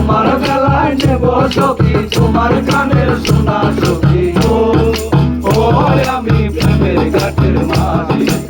তোমার গলায় নেব সখী তোমার কানের সোনা সখী। ও আমি প্রেমের ঘাটের মাঝি।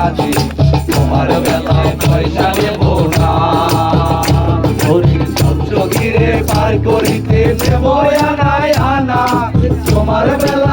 গাছের তোমার বেলায় পয়সা নেব না। চোখে পার করিতে নেব আনায় আনা তোমার বেলা